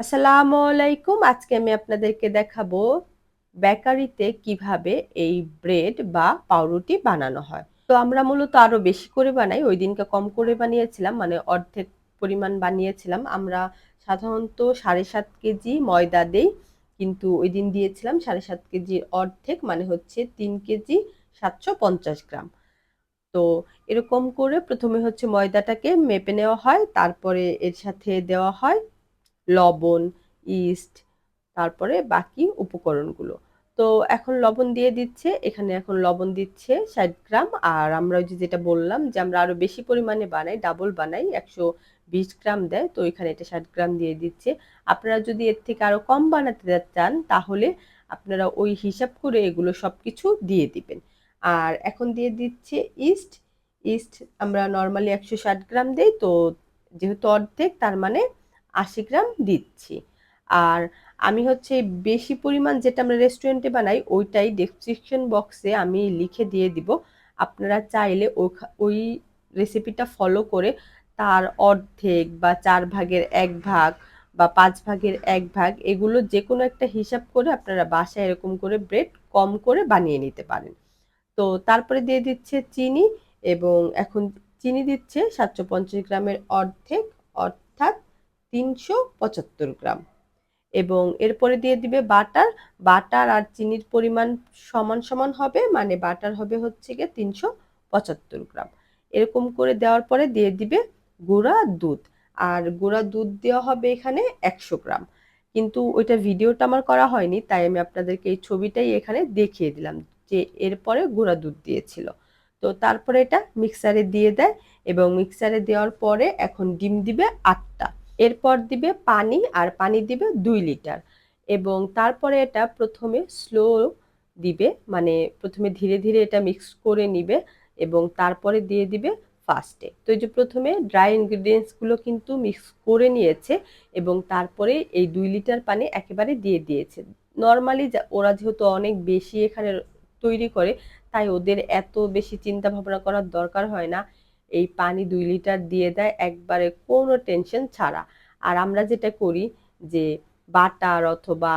আসসালামু আলাইকুম। আজকে আমি আপনাদেরকে দেখাবো বেকারিতে কীভাবে এই ব্রেড বা পাউরুটি বানানো হয়। তো আমরা মূলত আরও বেশি করে বানাই, ওই দিনকে কম করে বানিয়েছিলাম মানে অর্ধেক পরিমাণ বানিয়েছিলাম। আমরা সাধারণত সাড়ে সাত কেজি ময়দা দেই, কিন্তু ওই দিন দিয়েছিলাম সাড়ে সাত কেজির অর্ধেক মানে হচ্ছে তিন কেজি সাতশো পঞ্চাশ গ্রাম। তো এরকম করে প্রথমে হচ্ছে ময়দাটাকে মেপে নেওয়া হয়, তারপরে এর সাথে দেওয়া হয়। লবণ ইস্ট তারপরে বাকি উপকরণগুলো। তো এখন লবণ দিয়ে দিচ্ছে, এখানে এখন লবণ দিচ্ছে ষাট গ্রাম। আর আমরা ওই যে যেটা বললাম যে আমরা আরও বেশি পরিমাণে বানাই ডাবল বানাই, একশো বিশ গ্রাম দেয়। তো এখানে এটা ষাট গ্রাম দিয়ে দিচ্ছে। আপনারা যদি এর থেকে আরও কম বানাতে চান, তাহলে আপনারা ওই হিসাব করে এগুলো সব কিছু দিয়ে দিবেন। আর এখন দিয়ে দিচ্ছে ইস্ট ইস্ট আমরা নর্মালি একশো ষাট গ্রাম দেই, তো যেহেতু অর্ধেক, তার মানে আশি গ্রাম দিচ্ছি। আর আমি হচ্ছে বেশি পরিমাণ যেটা আমরা রেস্টুরেন্টে বানাই, ওইটাই ডেসক্রিপশন বক্সে আমি লিখে দিয়ে দিব। আপনারা চাইলে ওই রেসিপিটা ফলো করে তার অর্ধেক বা চার ভাগের এক ভাগ বা পাঁচ ভাগের এক ভাগ এগুলো যে কোনো একটা হিসাব করে আপনারা বাসায় এরকম করে ব্রেড কম করে বানিয়ে নিতে পারেন। তো তারপরে দিয়ে দিচ্ছে চিনি এবং এখন চিনি দিচ্ছে সাতশো পঞ্চাশ গ্রামের অর্ধেক, অর্থাৎ তিনশো পঁচাত্তর গ্রাম। এবং এরপরে দিয়ে দিবে বাটার। বাটার আর চিনির পরিমাণ সমান সমান হবে মানে বাটার হবে হচ্ছে গিয়ে তিনশো পঁচাত্তর গ্রাম। এরকম করে দেওয়ার পরে দিয়ে দিবে গুঁড়া দুধ। আর গুঁড়া দুধ দেওয়া হবে এখানে একশো গ্রাম। কিন্তু ওইটা ভিডিওটা আমার করা হয়নি, তাই আমি আপনাদেরকে এই ছবিটাই এখানে দেখিয়ে দিলাম যে এরপরে গুঁড়া দুধ দিয়েছিল। তো তারপরে এটা মিক্সারে দিয়ে দেয় এবং মিক্সারে দেওয়ার পরে এখন ডিম দিবে আটটা এরপর দিবে পানি আর পানি দিবে দুই লিটার এবং তারপরে এটা প্রথমে স্লো দিবে মানে প্রথমে ধীরে ধীরে এটা মিক্স করে নিবে এবং তারপরে দিয়ে দিবে ফার্স্টে তো এই যে প্রথমে ড্রাই ইনগ্রিডিয়েন্টসগুলো কিন্তু মিক্স করে নিয়েছে এবং তারপরে এই দুই লিটার পানি একেবারে দিয়ে দিয়েছে। নর্মালি ওরা যেহেতু অনেক বেশি এখানে তৈরি করে, তাই ওদের এত বেশি চিন্তা ভাবনা করার দরকার হয় না। এই পানি দুই লিটার দিয়ে দেয়, একবারে কোনো টেনশন ছাড়া। আর আমরা যেটা করি যে বাটার অথবা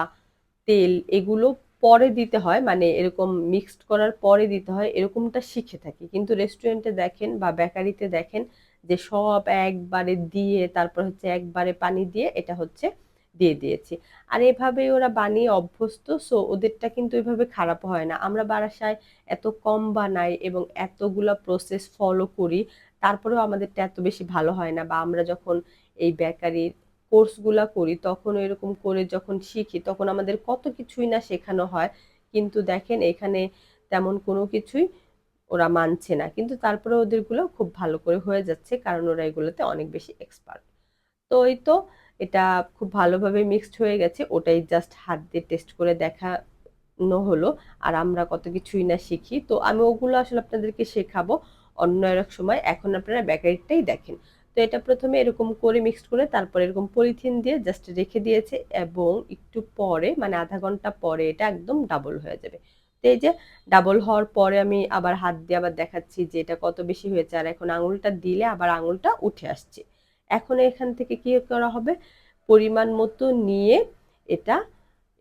তেল এগুলো পরে দিতে হয় মানে এরকম মিক্সড করার পরে দিতে হয়, এরকমটা শিখে থাকি। কিন্তু রেস্টুরেন্টে দেখেন বা বেকারিতে দেখেন যে সব একবারে দিয়ে, তারপর হচ্ছে একবারে পানি দিয়ে, এটা হচ্ছে দিয়ে দিয়েছি। আর এভাবে ওরা বানিয়ে অভ্যস্ত সো ওদেরটা কিন্তু এভাবে খারাপ হয় না। আমরা বারাসায় এত কম বানাই এবং এতগুলা প্রসেস ফলো করি, তারপরেও আমাদেরটা এত বেশি ভালো হয় না। বা আমরা যখন এই বেকারির কোর্সগুলা করি, তখন এরকম করে যখন শিখি, তখন আমাদের কত কিছুই না শেখানো হয়। কিন্তু দেখেন, এখানে তেমন কোনো কিছুই ওরা মানছে না। কিন্তু তারপরে ওদেরগুলো খুব ভালো করে হয়ে যাচ্ছে, কারণ ওরা এগুলোতে অনেক বেশি এক্সপার্ট তো এই তো এটা খুব ভালোভাবে মিক্সড হয়ে গেছে, ওটাই জাস্ট হাত দিয়ে টেস্ট করে দেখা দেখানো হলো, আর আমরা কত কিছুই না শিখি। তো আমি ওগুলো আসলে আপনাদেরকে শেখাবো অন্য এক সময়, এখন আপনারা বেকারিটাই দেখেন। তো এটা প্রথমে এরকম করে মিক্সড করে তারপর এরকম পলিথিন দিয়ে জাস্ট রেখে দিয়েছে, এবং একটু পরে মানে আধা ঘণ্টা পরে এটা একদম ডাবল হয়ে যাবে। তো এই যে ডাবল হওয়ার পরে আমি আবার হাত দিয়ে আবার দেখাচ্ছি যে এটা কত বেশি হয়েছে, আর এখন আঙুলটা দিলে আবার আঙুলটা উঠে আসছে। এখন এখান থেকে কি করা হবে? পরিমাণ মতো নিয়ে এটা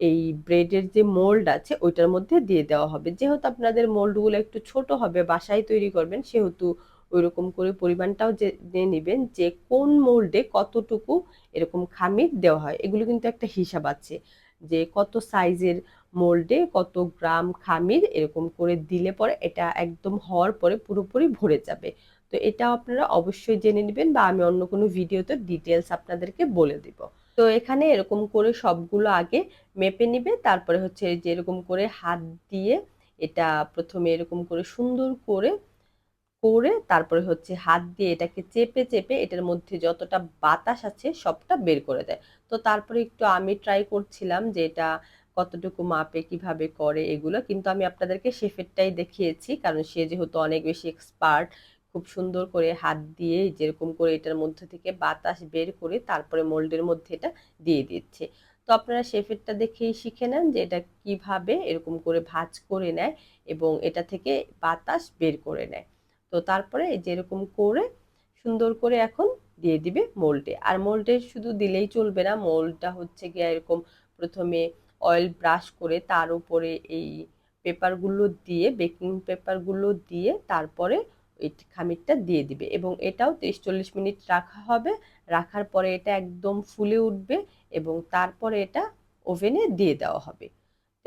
এই ব্রেডের যে মোল্ড আছে, ওইটার মধ্যে দিয়ে দেওয়া হবে। যেহেতু আপনাদের মোল্ডগুলো একটু ছোট হবে, বাসায় তৈরি করবেন, সেহেতু ওই রকম করে পরিমাণটাও জেনে নেবেন যে কোন মোল্ডে কতটুকু এরকম খামির দেওয়া হয়। এগুলো কিন্তু একটা হিসাব আছে যে কত সাইজের মোল্ডে কত গ্রাম খামির এরকম করে দিলে পরে এটা একদম হওয়ার পরে পুরোপুরি ভরে যাবে। তো এটা আপনারা অবশ্যই জেনে নেবেন বা আমি অন্য কোনো ভিডিওতে ডিটেলস আপনাদেরকে বলে দিব। তো এখানে এরকম করে সবগুলো আগে মেপে নিবে, তারপরে হচ্ছে যে এরকম করে হাত দিয়ে এটা প্রথমে এরকম করে সুন্দর করে করে তারপরে হচ্ছে হাত দিয়ে এটাকে চেপে চেপে এটার মধ্যে যতটা বাতাস আছে সবটা বের করে দেয়। তো তারপরে একটু আমি ট্রাই করছিলাম যে এটা কতটুকু মাপে, কীভাবে করে এগুলো, কিন্তু আমি আপনাদেরকে শেফেরটাই দেখিয়েছি, কারণ সে যেহেতু অনেক বেশি এক্সপার্ট খুব সুন্দর করে হাত দিয়ে যেরকম করে এটার মধ্যে থেকে বাতাস বের করে তারপরে মোল্ডের মধ্যে এটা দিয়ে দিচ্ছে। তো আপনারা শেফেরটা দেখেই শিখে নেন যে এটা কীভাবে এরকম করে ভাজ করে নেয় এবং এটা থেকে বাতাস বের করে নেয়। তো তারপরে যেরকম করে সুন্দর করে এখন দিয়ে দিবে মোল্ডে। আর মোল্ডে শুধু দিলেই চলবে না, মোল্ডটা হচ্ছে গিয়ে এরকম প্রথমে অয়েল ব্রাশ করে তার উপরে এই পেপারগুলো দিয়ে, বেকিং পেপারগুলো দিয়ে তারপরে ওই খামিরটা দিয়ে দিবে এবং এটাও তিরিশ চল্লিশ মিনিট রাখা হবে। রাখার পরে এটা একদম ফুলে উঠবে এবং তারপরে এটা ওভেনে দিয়ে দেওয়া হবে।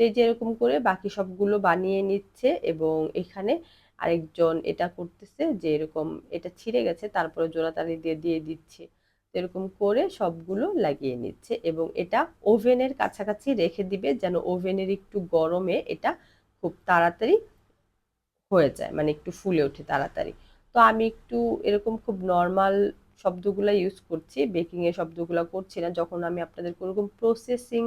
তো এই যে এরকম করে বাকি সবগুলো বানিয়ে নিচ্ছে এবং এখানে আরেকজন এটা করতেছে যে এরকম এটা ছিঁড়ে গেছে, তারপরে জোড়াতালি দিয়ে দিয়ে দিচ্ছে। এরকম করে সবগুলো লাগিয়ে নিচ্ছে এবং এটা ওভেনের কাছাকাছি রেখে দিবে যেন ওভেনের একটু গরমে এটা খুব তাড়াতাড়ি হয়ে যায় মানে একটু ফুলে ওঠে তাড়াতাড়ি। তো আমি একটু এরকম খুব নর্মাল শব্দগুলো ইউজ করছি বেকিং এর শব্দগুলো করছি না। যখন আমি আপনাদের কোনোরকম প্রসেসিং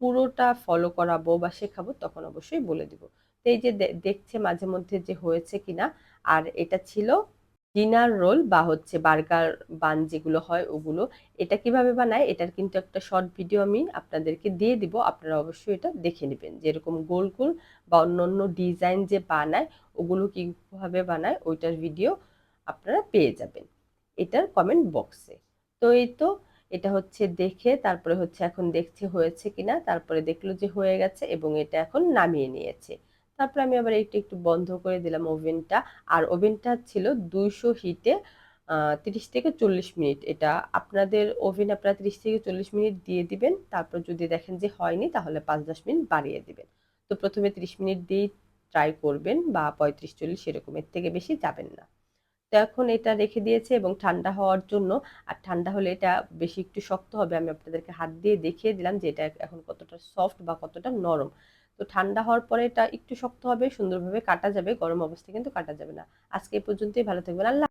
পুরোটা ফলো করাবো বা শেখাবো, তখন অবশ্যই বলে দিব। তো এই যে দেখছে মাঝে মধ্যে যে হয়েছে কিনা, আর এটা ছিল ডিনার রোল বা হচ্ছে বার্গার বান যেগুলো হয় ওগুলো, এটা কীভাবে বানায় এটার কিন্তু একটা শর্ট ভিডিও আমি আপনাদেরকে দিয়ে দিব। আপনারা অবশ্যই এটা দেখে নেবেন। যেরকম গোল গোল বা অন্য অন্য ডিজাইন যে বানায়, ওগুলো কীভাবে বানায় ওইটার ভিডিও আপনারা পেয়ে যাবেন এটার কমেন্ট বক্সে। তো এই তো এটা হচ্ছে দেখে, তারপরে হচ্ছে এখন দেখছে হয়েছে কিনা, তারপরে দেখল যে হয়ে গেছে এবং এটা এখন নামিয়ে নিয়েছে। তারপরে আমি আবার একটু একটু বন্ধ করে দিলাম ওভেনটা। আর ওভেনটা ছিল দুইশো হিটে তিরিশ থেকে চল্লিশ মিনিট। এটা আপনাদের ওভেন আপনারা তিরিশ থেকে চল্লিশ মিনিট দিয়ে দিবেন, তারপর যদি দেখেন যে হয়নি, তাহলে পাঁচ দশ মিনিট বাড়িয়ে দিবেন। তো প্রথমে তিরিশ মিনিট দিয়েই ট্রাই করবেন বা পঁয়ত্রিশ, চল্লিশ এরকম, এর থেকে বেশি যাবেন না। তো এখন এটা রেখে দিয়েছে এবং ঠান্ডা হওয়ার জন্য, আর ঠান্ডা হলে এটা বেশি একটু শক্ত হবে। আমি আপনাদেরকে হাত দিয়ে দেখিয়ে দিলাম যে এটা এখন কতটা সফট বা কতটা নরম। তো ঠান্ডা হওয়ার পরে এটা একটু শক্ত হবে, সুন্দরভাবে কাটা যাবে, গরম অবস্থায় কিন্তু কাটা যাবে না। আজকে এই পর্যন্তই, ভালো থাকবেন, আল্লাহ